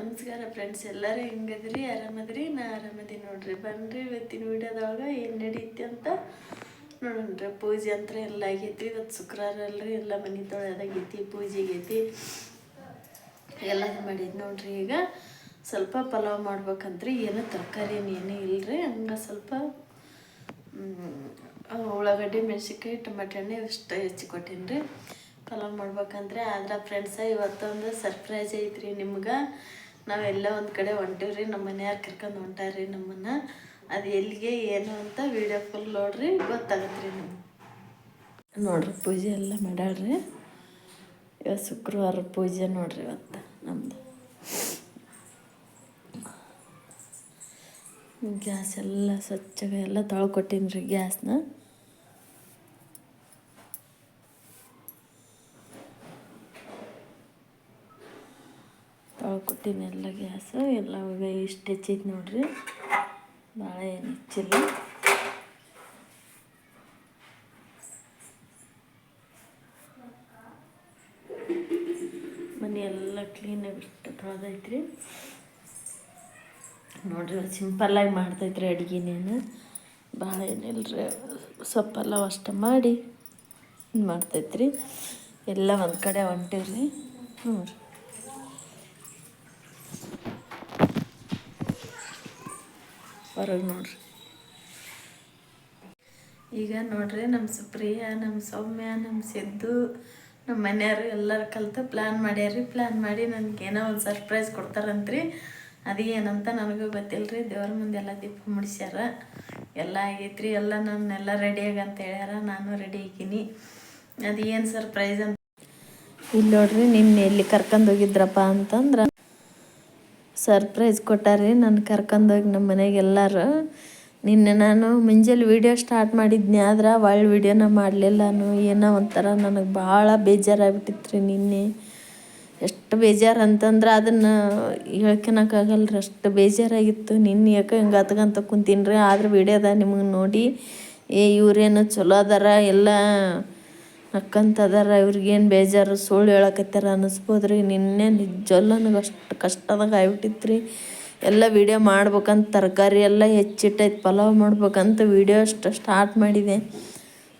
ನಮಸ್ಕಾರ ಫ್ರೆಂಡ್ಸ್ ಎಲ್ಲರೂ ಹೆಂಗದ್ರಿ? ಆರಾಮದ್ರಿ? ನಾ ಆರಾಮದೀನಿ ನೋಡ್ರಿ. ಬನ್ರಿ ಇವತ್ತಿನ ವಿಡಿಯೋದೊಳಗೆ ಏನು ನಡೀತಿ ಅಂತ ನೋಡೋಣ್ರಿ. ಪೂಜೆ ಅಂತ ಎಲ್ಲ ಆಗೈತಿ ಇವತ್ತು ಶುಕ್ರವಾರ ಅಲ್ರಿ. ಎಲ್ಲ ಮನೆ ತೊಳೆದಾಗೈತಿ ಪೂಜೆಗೈತಿ ಎಲ್ಲ ಮಾಡಿದ್ ನೋಡ್ರಿ ಈಗ. ಸ್ವಲ್ಪ ಪಲಾವ್ ಮಾಡ್ಬೇಕಂತ್ರಿ. ಏನು ತರಕಾರಿ ಏನೂ ಇಲ್ಲರಿ ಹಂಗೆ ಸ್ವಲ್ಪ ಉಳ್ಳಾಗಡ್ಡಿ, ಮೆಣಸಿನ್ಕಾಯಿ ಟೊಮೆಟೊ ಹಣ್ಣು ಇಷ್ಟು ಹೆಚ್ಚಿ ಕೊಟ್ಟೀನಿ ರೀ ಪಲಾವ್ ಮಾಡ್ಬೇಕಂದ್ರೆ ಆದ್ರೆ ಫ್ರೆಂಡ್ಸ ಇವತ್ತೊಂದು ಸರ್ಪ್ರೈಸ್ ಐತ್ರಿ ನಿಮ್ಗೆ. ನಾವೆಲ್ಲ ಒಂದು ಕಡೆ ಹೊಂಟೀವ್ರಿ ನಮ್ಮ ಮನೆಯವ್ರು ಕರ್ಕೊಂಡು ಹೊಂಟಾರ್ರಿ ನಮ್ಮನ್ನು. ಅದು ಎಲ್ಲಿಗೆ, ಏನು ಅಂತ ವಿಡಿಯೋ ಫುಲ್ ನೋಡ್ರಿ ಗೊತ್ತಾಗತ್ತೆ ರೀ ನಮ್ಗೆ. ನೋಡ್ರಿ, ಪೂಜೆ ಎಲ್ಲ ಮಾಡಾಳ್ರಿ. ಇವತ್ತು ಶುಕ್ರವಾರ ಪೂಜೆ ನೋಡ್ರಿ ಇವತ್ತು ನಮ್ಮದು ಗ್ಯಾಸ್ ಎಲ್ಲ ಸ್ವಚ್ಛಗೆ ಎಲ್ಲ ತೊಳ್ಕೊಟ್ಟೀನಿ ರೀ ಗ್ಯಾಸ್ನ. ತೊಳ್ಕೊಟ್ಟೀನಿ ಎಲ್ಲ ಗ್ಯಾಸು, ಎಲ್ಲ ಇಷ್ಟು ಹೆಚ್ಚೈತೆ ನೋಡ್ರಿ. ಭಾಳ ಏನು ಹೆಚ್ಚಿಲ್ಲ. ಮನೆ ಎಲ್ಲ ಕ್ಲೀನಾಗಿ ಇಟ್ಟು ತೊಳೆದೈತ್ರಿ ನೋಡ್ರಿ ಸಿಂಪಲ್ಲಾಗಿ ಮಾಡ್ತೈತ್ರಿ ಅಡುಗೆನೇನು. ಭಾಳ ಏನಿಲ್ಲರಿ ಸೊಪ್ಪೆಲ್ಲ ಅಷ್ಟು ಮಾಡಿ ಮಾಡ್ತೈತ್ರಿ ಎಲ್ಲ ಒಂದು ಕಡೆ ಹೊಂಟಿವ್ರಿ. ಹ್ಞೂ ಹೊರಗೆ ನೋಡ್ರಿ. ಈಗ ನೋಡ್ರಿ ನಮ್ಮ ಸುಪ್ರಿಯ ನಮ್ಮ ಸೌಮ್ಯ ನಮ್ಮ ಸಿದ್ದು ನಮ್ಮ ಮನೆಯವರು ಎಲ್ಲರೂ ಕಲಿತು ಪ್ಲ್ಯಾನ್ ಮಾಡ್ಯಾರ್ರಿ. ಪ್ಲ್ಯಾನ್ ಮಾಡಿ ನನಗೆ ಏನೋ ಒಂದು ಸರ್ಪ್ರೈಸ್ ಕೊಡ್ತಾರಂತ್ರಿ. ಅದು ಏನಂತ ನನಗೂ ಗೊತ್ತಿಲ್ಲ ರೀ ದೇವ್ರ ಮುಂದೆ ಎಲ್ಲ ದೀಪ ಮುಡಿಸ್ಯಾರ. ಎಲ್ಲ ಆಗೈತ್ರಿ. ಎಲ್ಲ ನನ್ನೆಲ್ಲ ರೆಡಿ ಅಂತ ಹೇಳ್ಯಾರ. ನಾನು ರೆಡಿ ಆಗಿನಿ. ಅದು ಏನು ಸರ್ಪ್ರೈಸ್ ಅಂತ. ಇಲ್ಲಿ ನೋಡ್ರಿ, ನಿನ್ನೆ ಎಲ್ಲಿ ಕರ್ಕೊಂಡು ಹೋಗಿದ್ರಪ್ಪ ಅಂತಂದ್ರೆ ಸರ್ಪ್ರೈಸ್ ಕೊಟ್ಟಾರಿ ನಾನು ಕರ್ಕೊಂಡೋಗಿ ನಮ್ಮ ಮನೆಗೆ ಎಲ್ಲರೂ. ನಿನ್ನೆ ನಾನು ಮುಂಜಾನೆ ವೀಡಿಯೋ ಸ್ಟಾರ್ಟ್ ಮಾಡಿದ್ನಿ, ಆದ್ರೆ ಒಳ್ಳೆ ವೀಡಿಯೋನ ಮಾಡಲಿಲ್ಲ. ನಾನು ಏನೋ ಒಂಥರ ನನಗೆ ಭಾಳ ಬೇಜಾರಾಗ್ಬಿಟ್ಟಿತ್ತು ರೀ ನಿನ್ನೆ. ಎಷ್ಟು ಬೇಜಾರು ಅಂತಂದ್ರೆ ಅದನ್ನು ಹೇಳ್ಕೊಳಕ್ಕಾಗಲ್ಲ ರೀ ಅಷ್ಟು ಬೇಜಾರಾಗಿತ್ತು. ನಿನ್ನೆ ಯಾಕೆ ಹಿಂಗೆ ಹತ್ಕೊಂತ ಕುಂತೀನಿ ರೀ ಆದ್ರೆ ವೀಡಿಯೋದ ನಿಮಗೆ ನೋಡಿ, ಏ ಇವ್ರೇನು ಚಲೋ ಅದಾರ, ಎಲ್ಲ ನಕ್ಕಂತ ಅದಾರ ಇವ್ರಿಗೇನು ಬೇಜಾರು, ಸುಳ್ಳು ಹೇಳಕತ್ತಾರ ಅನ್ನಿಸ್ಬೋದ್ರಿ. ನಿನ್ನೆ ನಿಜವಲ್ಲ ನನಗೆ ಅಷ್ಟು ಕಷ್ಟದಾಗ ಆಗ್ಬಿಟ್ಟಿತ್ತು ರೀ ಎಲ್ಲ ವೀಡಿಯೋ ಮಾಡ್ಬೇಕಂತ ತರಕಾರಿ ಎಲ್ಲ ಹೆಚ್ಚಿಟ್ಟೈತೆ, ಪಲಾವ್ ಮಾಡ್ಬೇಕಂತ ವೀಡಿಯೋ ಅಷ್ಟು ಸ್ಟಾರ್ಟ್ ಮಾಡಿದೆ.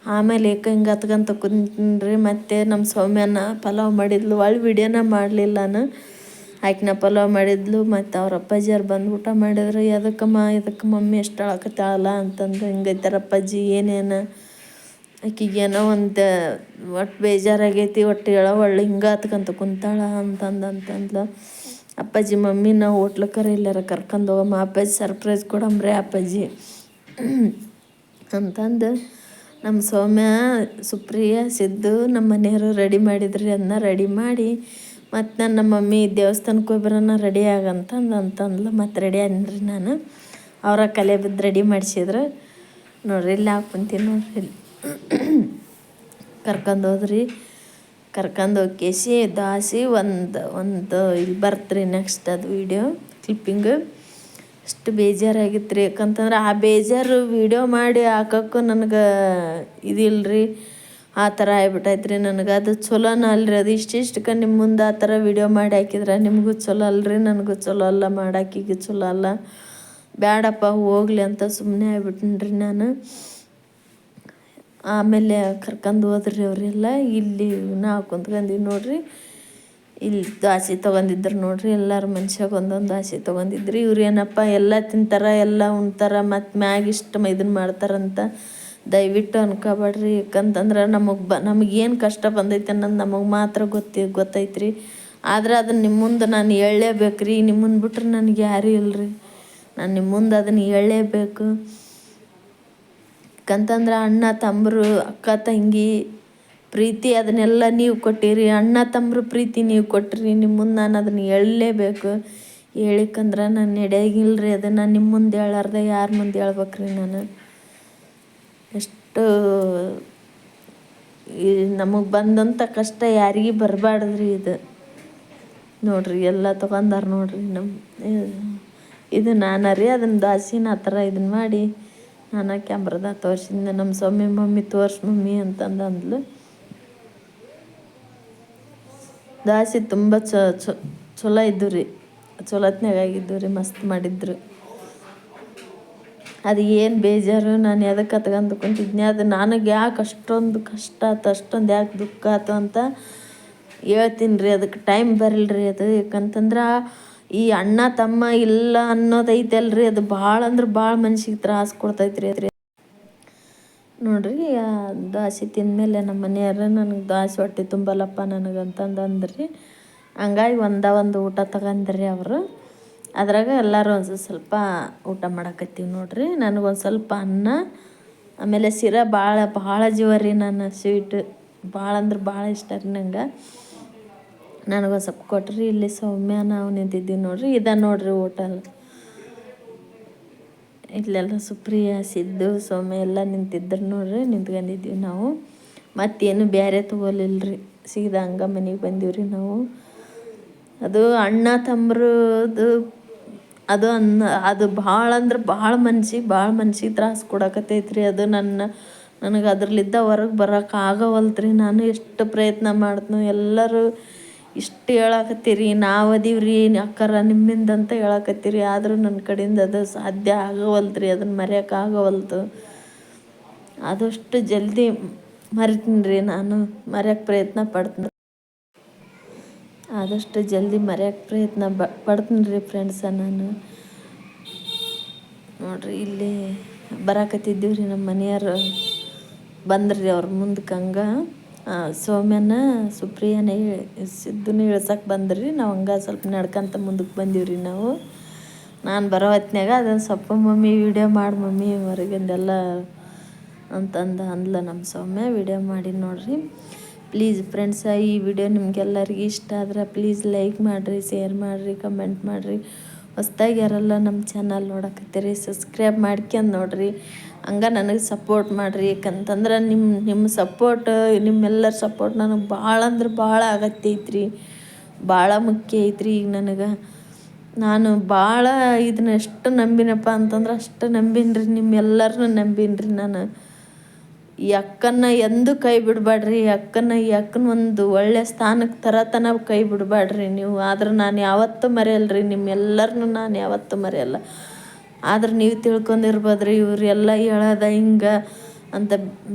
ಆಮೇಲೆ ಏಕ ಹಿಂಗೆ ಹತ್ಕೊಂತ ಕುಂತ್ರಿ ಮತ್ತು ನಮ್ಮ ಸೌಮ್ಯನ ಪಲಾವ್ ಮಾಡಿದ್ಲು. ಒಳ್ಳೆ ವೀಡಿಯೋನ ಮಾಡಲಿಲ್ಲ ನಾನು ಆಕಿನ ಪಲಾವ್ ಮಾಡಿದ್ಲು. ಮತ್ತು ಅವ್ರ ಅಪ್ಪಾಜಿಯವ್ರು ಬಂದು ಊಟ ಮಾಡಿದ್ರು. ಎದಕ್ಕಮ್ಮ ಎದಕ್ಕೆ ಮಮ್ಮಿ ಎಷ್ಟು ಅಳಕತ್ತಾಳಲ್ಲ ಅಂತಂದು. ಹಿಂಗೈತಾರ ಅಪ್ಪಾಜಿ ಏನೇನು? ಆಕಿಗೇನೋ ಒಂದು ಒಟ್ಟು ಬೇಜಾರಾಗೈತಿ ಒಟ್ಟು ಹೇಳೋ ಒಳ್ಳೆ ಹಿಂಗೆ ಹತ್ಕಂತ ಕುಂತಾಳ ಅಂತಂದು, ಅಂತಂದ್ಲು. ಅಪ್ಪಾಜಿ, ಮಮ್ಮಿ, ನಾವು ಹೋಟ್ಲಕ್ಕರ ಇಲ್ಲಾರ ಕರ್ಕೊಂಡು ಹೋಗಮ್ಮ, ಅಪ್ಪಾಜಿ ಸರ್ಪ್ರೈಸ್ ಕೊಡಂಬ್ರೆ ಅಪ್ಪಾಜಿ. ಅಂತಂದು, ನಮ್ಮ ಸೌಮ್ಯ, ಸುಪ್ರಿಯ, ಸಿದ್ದು ನಮ್ಮ ಮನೆಯವರು ರೆಡಿ ಮಾಡಿದ್ರಿ ಅದನ್ನ ರೆಡಿ ಮಾಡಿ, ಮತ್ತು ನಾನು ನಮ್ಮ ಮಮ್ಮಿ ದೇವಸ್ಥಾನಕ್ಕೆ ಹೋಗಿ ರೆಡಿ ಆಗಂತಂದು ಅಂತಂದ್ಲು, ಮತ್ತು ರೆಡಿ ಅಂದ್ರಿ ನಾನು. ಅವರ ಕಲೆ ಬಿದ್ದು ರೆಡಿ ಮಾಡಿಸಿದ್ರು. ನೋಡ್ರಿ, ಇಲ್ಲಿ ಹಾಕ್ಕೊಂತೀನಿ ನೋಡ್ರಿ ಇಲ್ಲಿ. ಕರ್ಕೊಂಡು ಹೋದ್ರಿ. ಕರ್ಕೊಂಡು ಕೇಸಿ, ದಾಸಿ, ಒಂದು ಒಂದು ಇಲ್ಲಿ ಬರ್ತ್ರಿ ನೆಕ್ಸ್ಟ್ ಅದು ವೀಡಿಯೋ ಕ್ಲಿಪ್ಪಿಂಗ್ ಅಷ್ಟು ಬೇಜಾರಾಗಿತ್ತು ರೀ ಯಾಕಂತಂದ್ರೆ ಆ ಬೇಜಾರು ವೀಡಿಯೋ ಮಾಡಿ ಹಾಕೋಕ್ಕೂ ನನಗೆ ಇದಿಲ್ರಿ. ಆ ಥರ ಆಗ್ಬಿಟ್ಟೈತೆ ರೀ ನನಗೆ. ಅದು ಚಲೋನ ಅಲ್ರಿ. ಅದು ಇಷ್ಟಿಷ್ಟಕ್ಕೆ ನಿಮ್ಮ ಮುಂದೆ ಆ ಥರ ವೀಡಿಯೋ ಮಾಡಿ ಹಾಕಿದ್ರೆ ನಿಮಗೂ ಚಲೋ ಅಲ್ರಿ, ನನಗೂ ಚಲೋ ಅಲ್ಲ, ಮಾಡಾಕಿಗೆ ಚಲೋ ಅಲ್ಲ. ಬ್ಯಾಡಪ್ಪ, ಹೋಗ್ಲಿ ಅಂತ ಸುಮ್ಮನೆ ಆಗ್ಬಿಟ್ಟಿನ್ರಿ ನಾನು. ಆಮೇಲೆ ಕರ್ಕೊಂಡು ಹೋದ್ರಿ ಅವರೆಲ್ಲ, ಇಲ್ಲಿ ನಾವು ಕುಂತ್ಕೊಂಡೀವಿ ನೋಡ್ರಿ. ಇಲ್ಲಿ ದಾಸಿ ತೊಗೊಂಡಿದ್ರು ನೋಡ್ರಿ, ಎಲ್ಲರ ಮನ್ಷ್ಯಾಗ ಒಂದೊಂದು ದಾಸಿ ತೊಗೊಂಡಿದ್ರಿ. ಇವ್ರು ಏನಪ್ಪ, ಎಲ್ಲ ತಿಂತಾರ, ಎಲ್ಲ ಉಣ್ತಾರ, ಮತ್ತು ಮ್ಯಾಗ ಇಷ್ಟು ಇದನ್ನ ಮಾಡ್ತಾರಂತ ದಯವಿಟ್ಟು ಅನ್ಕೋಬೇಡ್ರಿ. ಯಾಕಂತಂದ್ರೆ ನಮಗೆ ಬ ನಮಗೇನು ಕಷ್ಟ ಬಂದೈತೆ ಅನ್ನೋದು ನಮಗೆ ಮಾತ್ರ ಗೊತ್ತಿ ಗೊತ್ತೈತ್ರಿ. ಆದ್ರೆ ಅದನ್ನು ನಿಮ್ಮ ಮುಂದೆ ನಾನು ಹೇಳಲೇಬೇಕು ರೀ ನಿಮ್ಮ ಬಿಟ್ರೆ ನನಗೆ ಯಾರೂ ಇಲ್ಲರಿ ನಾನು ನಿಮ್ಮ ಮುಂದೆ ಅದನ್ನು ಹೇಳಲೇಬೇಕು. ಯಾಕಂತಂದ್ರೆ ಅಣ್ಣ ತಮ್ಮರು ಅಕ್ಕ, ತಂಗಿ, ಪ್ರೀತಿ ಅದನ್ನೆಲ್ಲ ನೀವು ಕೊಟ್ಟಿರಿ. ಅಣ್ಣ ತಮ್ಮರು ಪ್ರೀತಿ ನೀವು ಕೊಟ್ಟಿರಿ. ನಿಮ್ಮ ಮುಂದೆ ನಾನು ಅದನ್ನು ಹೇಳಲೇಬೇಕು. ಹೇಳಿಕಂದ್ರೆ ನಾನು ನಡೆಯಾಗಿಲ್ಲ ರೀ ಅದನ್ನು. ನಿಮ್ಮ ಮುಂದೆ ಹೇಳಾರ್ದೆ ಯಾರ ಮುಂದೆ ಹೇಳ್ಬೇಕ್ರಿ ನಾನು? ಎಷ್ಟು ಈ ನಮಗೆ ಬಂದಂಥ ಕಷ್ಟ ಯಾರಿಗೂ ಬರಬಾರ್ದ್ರಿ ಇದು. ನೋಡ್ರಿ, ಎಲ್ಲ ತೊಗೊಂಡಾರ ನೋಡ್ರಿ ನಮ್ಮ ಇದು ನಾನು ರೀ ಅದನ್ನು ದಾಸಿನ ಆ ಥರ ಇದನ್ನು ಮಾಡಿ ನಾನು ಕ್ಯಾಮ್ರದಾಗ ತೋರ್ಸಿದ್ದೆ ನಮ್ಮ ಸ್ವಾಮಿ ಮಮ್ಮಿ ತೋರ್ಸ್ ಮಮ್ಮಿ ಅಂತಂದು ದಾಸಿ ತುಂಬ ಚ ಚಲೋ ಇದ್ದು ರೀ ಚಲೋತ್ನಾಗಿದ್ದು ರೀ ಮಸ್ತ್ ಮಾಡಿದ್ರು. ಅದು ಏನು ಬೇಜಾರು, ನಾನು ಎದಕ್ಕೆ ಹತ್ಕೊಂಡು ಕುಂತಿದ್ನಿ, ಅದು ನನಗೆ ಯಾಕೆ ಅಷ್ಟೊಂದು ಕಷ್ಟ ಆಯ್ತು ಅಷ್ಟೊಂದು ಯಾಕೆ ದುಃಖ ಆಯ್ತು ಅಂತ ಹೇಳ್ತೀನಿ ರೀ ಅದಕ್ಕೆ ಟೈಮ್ ಬರಲ್ರಿ ಅದು. ಯಾಕಂತಂದ್ರೆ ಈ ಅಣ್ಣ ತಮ್ಮ ಇಲ್ಲ ಅನ್ನೋದೈತಲ್ರಿ, ಅದು ಭಾಳ ಅಂದ್ರೆ ಭಾಳ ಮನ್ಸಿಗೆ ತ್ರಾಸ ಕೊಡ್ತೈತ್ರಿ ಅದ್ರಿ. ನೋಡ್ರಿ ದಾಸಿ ತಿಂದಮೇಲೆ ನಮ್ಮ ಮನೆಯವ್ರ ನನಗೆ ದಾಸಿ ಹೊಟ್ಟೆ ತುಂಬಲ್ಲಪ್ಪ ನನಗಂತಂದು ಅಂದ್ರಿ ಹಂಗಾಗಿ ಒಂದ ಒಂದು ಊಟ ತಗಂದ್ರಿ ಅವರು. ಅದ್ರಾಗ ಎಲ್ಲರೂ ಒಂದು ಸ್ವಲ್ಪ ಊಟ ಮಾಡಕತ್ತೀವಿ ನೋಡ್ರಿ ನನಗೊಂದು ಸ್ವಲ್ಪ ಅನ್ನ, ಆಮೇಲೆ ಸಿರ ಭಾಳ ಭಾಳ ಜೀವ ರೀ ನಾನು ಸ್ವೀಟ್, ಭಾಳ ಅಂದ್ರೆ ಭಾಳ ಇಷ್ಟ ರೀ ನಂಗೆ. ನನಗೊಂದು ಸ್ವಲ್ಪ ಕೊಟ್ರಿ, ಇಲ್ಲಿ ಸೌಮ್ಯ ನಾವು ನಿಂತಿದ್ದೀವಿ ನೋಡ್ರಿ, ಇದ ನೋಡ್ರಿ ಹೋಟೆಲ್. ಇಲ್ಲೆಲ್ಲ ಸುಪ್ರಿಯ, ಸಿದ್ದು, ಸೌಮ್ಯ ಎಲ್ಲ ನಿಂತಿದ್ರು ನೋಡ್ರಿ, ನಿಂತ್ಕೊಂಡಿದ್ದೀವಿ ನಾವು. ಮತ್ತೇನು ಬೇರೆ ತೊಗೊಲಿಲ್ರಿ, ಸೀದಾ ಹಂಗ ಮನೆಗೆ ರೀ ನಾವು. ಅದು ಅಣ್ಣ ತಮ್ಮರದು ಅದು ಅನ್ನ, ಅದು ಭಾಳ ಅಂದ್ರೆ ಭಾಳ ಮನ್ಸಿಗೆ ಭಾಳ ಮನ್ಸಿಗೆ ತ್ರಾಸ ಕೊಡಕತ್ತೈತ್ರಿ ಅದು ನನ್ನ, ನನಗೆ ಅದ್ರಲ್ಲಿದ್ದ ಹೊರಗೆ ಬರೋಕ್ಕಾಗವಲ್ತ್ರಿ ನಾನು ಎಷ್ಟು ಪ್ರಯತ್ನ ಮಾಡ್ತೀನಿ ಎಲ್ಲರೂ ಇಷ್ಟು ಹೇಳಕತ್ತೀರಿ, ನಾವು ಅದೀವ್ರಿ, ಅಕ್ಕರ ನಿಮ್ಮಿಂದ ಅಂತ ಹೇಳಕತ್ತೀರಿ, ಆದರೂ ನನ್ನ ಕಡೆಯಿಂದ ಅದು ಸಾಧ್ಯ ಆಗವಲ್ತ್ರಿ ಅದನ್ನು ಮರೆಯೋಕೆ ಆಗವಲ್ತು ಆದಷ್ಟು ಜಲ್ದಿ ಮರಿತೀನಿ ರೀ ನಾನು ಮರೆಯೋಕೆ ಪ್ರಯತ್ನ ಪಡ್ತೀನಿ. ಆದಷ್ಟು ಜಲ್ದಿ ಮರೆಯೋಕೆ ಪ್ರಯತ್ನ ಪಡ್ತೀನಿ ರೀ ಫ್ರೆಂಡ್ಸ ನಾನು. ನೋಡ್ರಿ, ಇಲ್ಲಿ ಬರಾಕತ್ತಿದ್ದೀವಿ ರೀ ನಮ್ಮ ಮನೆಯವರು. ಬಂದ್ರಿ ಅವ್ರ ಮುಂದಕ್ಕೆ ಹಂಗೆ ಸೌಮ್ಯನ ಸುಪ್ರಿಯನೇ ಸಿದ್ದುನ ಇಳ್ಸಕ್ಕೆ ಬಂದ್ರಿ, ನಾವು ಹಂಗೆ ಸ್ವಲ್ಪ ನಡ್ಕೊಂತ ಮುಂದಕ್ಕೆ ಬಂದೀವಿ ನಾವು. ನಾನು ಬರೋ ಹೊತ್ನ್ಯಾಗ ಅದನ್ನು ಸ್ವಲ್ಪ ಮಮ್ಮಿ ವಿಡಿಯೋ ಮಾಡಿ, ಮಮ್ಮಿ ಹೊರಗಿಂದೆಲ್ಲ ಅಂತಂದು ಅಂದ್ಲ ನಮ್ಮ ಸೌಮ್ಯ ವಿಡಿಯೋ ಮಾಡಿ ನೋಡ್ರಿ. ಪ್ಲೀಸ್ ಫ್ರೆಂಡ್ಸ ಈ ವಿಡಿಯೋ ನಿಮ್ಗೆಲ್ಲರಿಗೂ ಇಷ್ಟ ಆದ್ರೆ ಪ್ಲೀಸ್ ಲೈಕ್ ಮಾಡಿರಿ ಶೇರ್ ಮಾಡಿರಿ ಕಮೆಂಟ್ ಮಾಡಿರಿ. ಹೊಸ್ದಾಗಿ ಯಾರೆಲ್ಲ ನಮ್ಮ ಚಾನಲ್ ನೋಡಕತ್ತೀರಿ ಸಬ್ಸ್ಕ್ರೈಬ್ ಮಾಡ್ಕೊಂಡು ನೋಡ್ರಿ. ಹಂಗೆ ನನಗೆ ಸಪೋರ್ಟ್ ಮಾಡಿರಿ. ಯಾಕಂತಂದ್ರೆ ನಿಮ್ಮ ನಿಮ್ಮ ಸಪೋರ್ಟ್ ನಿಮ್ಮೆಲ್ಲರ ಸಪೋರ್ಟ್ ನನಗೆ ಭಾಳ ಅಂದ್ರೆ ಭಾಳ ಅಗತ್ಯ ಐತ್ರಿ ಭಾಳ ಮುಖ್ಯ ಐತ್ರಿ ಈಗ ನನಗೆ. ನಾನು ಭಾಳ ಇದನ್ನ ಎಷ್ಟು ನಂಬಿನಪ್ಪ ಅಂತಂದ್ರೆ ಅಷ್ಟು ನಂಬೀನಿ ರೀ ನಿಮ್ಮೆಲ್ಲರನ್ನೂ ನಂಬೀನಿ ನಾನು. ಈ ಎಂದೂ ಕೈ ಬಿಡಬೇಡ್ರಿ, ಈ ಅಕ್ಕನ ಒಂದು ಒಳ್ಳೆ ಸ್ಥಾನಕ್ಕೆ ತರತನ ಕೈ ಬಿಡಬೇಡ್ರಿ ನೀವು. ಆದ್ರೆ ನಾನು ಯಾವತ್ತೂ ಮರೆಯಲ್ರಿ ನಿಮ್ಮೆಲ್ಲರನ್ನೂ ನಾನು ಯಾವತ್ತೂ ಮರೆಯಲ್ಲ. ಆದ್ರೆ ನೀವು ತಿಳ್ಕೊಂಡಿರ್ಬೋದ್ರಿ, ಇವರೆಲ್ಲ ಹೇಳೋದ ಹಿಂಗೆ ಅಂತ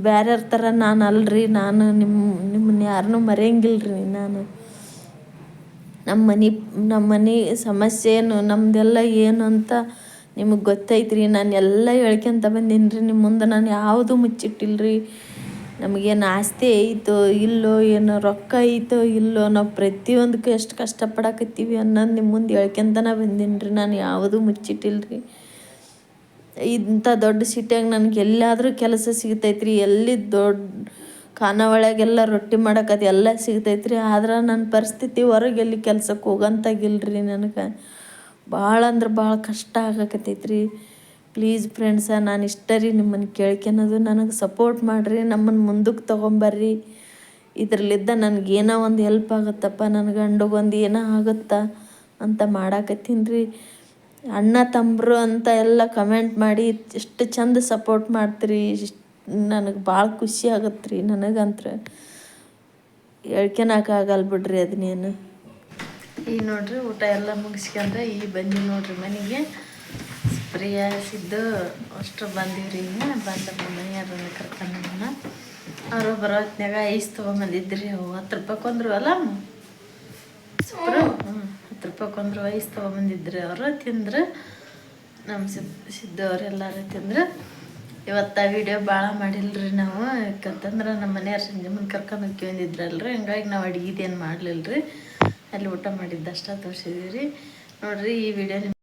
ಬೇರೆಯವ್ರ ಥರ ನಾನು ಅಲ್ರಿ, ನಾನು ನಿಮ್ಮ ನಿಮ್ಮನ್ನ ಯಾರನ್ನೂ ಮರೆಯಂಗಿಲ್ರಿ ನಾನು. ನಮ್ಮ ಮನೆ ನಮ್ಮ ಮನೆ ಸಮಸ್ಯೆ ಏನು ನಮ್ಮದೆಲ್ಲ ಏನು ಅಂತ ನಿಮಗೆ ಗೊತ್ತೈತ್ರಿ, ನಾನು ಎಲ್ಲ ಹೇಳ್ಕೊಂತ ಬಂದೀನಿ ರೀ ನಿಮ್ಮ ಮುಂದೆ ನಾನು ಯಾವುದೂ ಮುಚ್ಚಿಟ್ಟಿಲ್ಲರಿ ನಮಗೇನು ಆಸ್ತಿ ಐತೋ ಇಲ್ಲೋ ಏನೋ ರೊಕ್ಕ ಐತೋ ಇಲ್ಲೋ ನಾವು ಪ್ರತಿಯೊಂದಕ್ಕೂ ಎಷ್ಟು ಕಷ್ಟಪಡಕತ್ತೀವಿ ಅನ್ನೋದು ನಿಮ್ಮ ಮುಂದೆ ಹೇಳ್ಕೊಂತನ ಬಂದೀನಿ ರೀ ನಾನು ಯಾವುದೂ ಮುಚ್ಚಿಟ್ಟಿಲ್ಲರಿ ಇಂಥ ದೊಡ್ಡ ಸಿಟಿಯಾಗ ನನಗೆ ಎಲ್ಲಾದರೂ ಕೆಲಸ ಸಿಗ್ತೈತ್ರಿ, ಎಲ್ಲಿ ದೊಡ್ಡ ಖಾನಾವಳಿಯಾಗೆಲ್ಲ ರೊಟ್ಟಿ ಮಾಡಕ್ಕೆ ಎಲ್ಲ ಸಿಗ್ತೈತ್ರಿ, ಆದ್ರೆ ನನ್ನ ಪರಿಸ್ಥಿತಿ ಹೊರಗೆ ಎಲ್ಲಿ ಕೆಲ್ಸಕ್ಕೆ ಹೋಗಂತಾಗಿಲ್ರಿ ನನಗೆ. ಭಾಳ ಅಂದ್ರೆ ಭಾಳ ಕಷ್ಟ ಆಗಕತ್ತೈತ್ರಿ. ಪ್ಲೀಸ್ ಫ್ರೆಂಡ್ಸ ನಾನು ಇಷ್ಟ ರೀ ನಿಮ್ಮನ್ನು ಕೇಳ್ಕೊಳೋದು ನನಗೆ ಸಪೋರ್ಟ್ ಮಾಡಿರಿ ನಮ್ಮನ್ನು ಮುಂದಕ್ಕೆ ತೊಗೊಂಬರ್ರಿ. ಇದರಲ್ಲಿದ್ದ ನನಗೇನೋ ಒಂದು ಹೆಲ್ಪ್ ಆಗುತ್ತಪ್ಪ ನನ್ನ ಗಂಡಗೊಂದು ಏನೋ ಆಗುತ್ತಾ ಅಂತ ಮಾಡಾಕತ್ತೀನಿ ರೀ ಅಣ್ಣ ತಮ್ಮರು ಅಂತ ಎಲ್ಲ ಕಮೆಂಟ್ ಮಾಡಿ ಎಷ್ಟು ಚಂದ ಸಪೋರ್ಟ್ ಮಾಡ್ತೀರಿ. ನನಗೆ ಭಾಳ ಖುಷಿ ಆಗತ್ತೆ ರೀ ನನಗಂತ್ರ ಹೇಳ್ಕೊಳಕ್ಕಾಗಲ್ಲ ಬಿಡ್ರಿ ಅದನ್ನೇನು ಈಗ ನೋಡ್ರಿ ಊಟ ಎಲ್ಲ ಮುಗಿಸ್ಕೊಂಡ್ರೆ ಈ ಬಂದಿ ನೋಡ್ರಿ ಮನೆಗೆ. ಪ್ರಿಯಾಸಿದ್ದು ಅಷ್ಟು ಬಂದಿವ್ರಿ ಈಗ ಬಂದ ಮನೆಯವ್ರನ್ನ ಕರ್ಕೊಂಡು ಅವರು ಬರೋ ಐಸ್ ತೊಗೊಂಬಂದಿದ್ರಿ. ಅವು ಹತ್ತು ರೂಪಾಯಿ ಕೊಂದ್ರು ಅಲ್ಲ? ಸುಪ್ರು. ಹ್ಞೂ ಹತ್ತು ರೂಪಾಯಿ ಕೊಂದ್ರು ಐಸ್ ತೊಗೊಂಬಂದಿದ್ರಿ ಅವರು ತಿಂದ್ರೆ. ನಮ್ಮ ಸಿದ್ ತಿಂದ್ರೆ. ಇವತ್ತು ವಿಡಿಯೋ ಭಾಳ ಮಾಡಿಲ್ರಿ ನಾವು. ಯಾಕಂತಂದ್ರೆ ನಮ್ಮ ಮನೆಯವ್ರು ಸಂಜೆ ಮುಂದೆ ಕರ್ಕೊಂಡು ಹೋಗ್ಕೊಂಡಿದ್ರಲ್ರಿ ಹಂಗಾಗಿ ನಾವು ಅಡುಗೆದೇನು ಮಾಡಲಿಲ್ಲ ರೀ ಅಲ್ಲಿ ಊಟ ಮಾಡಿದ್ದಷ್ಟ ತೋರಿಸಿದೀವಿ ರೀ. ನೋಡಿರಿ ಈ ವಿಡಿಯೋ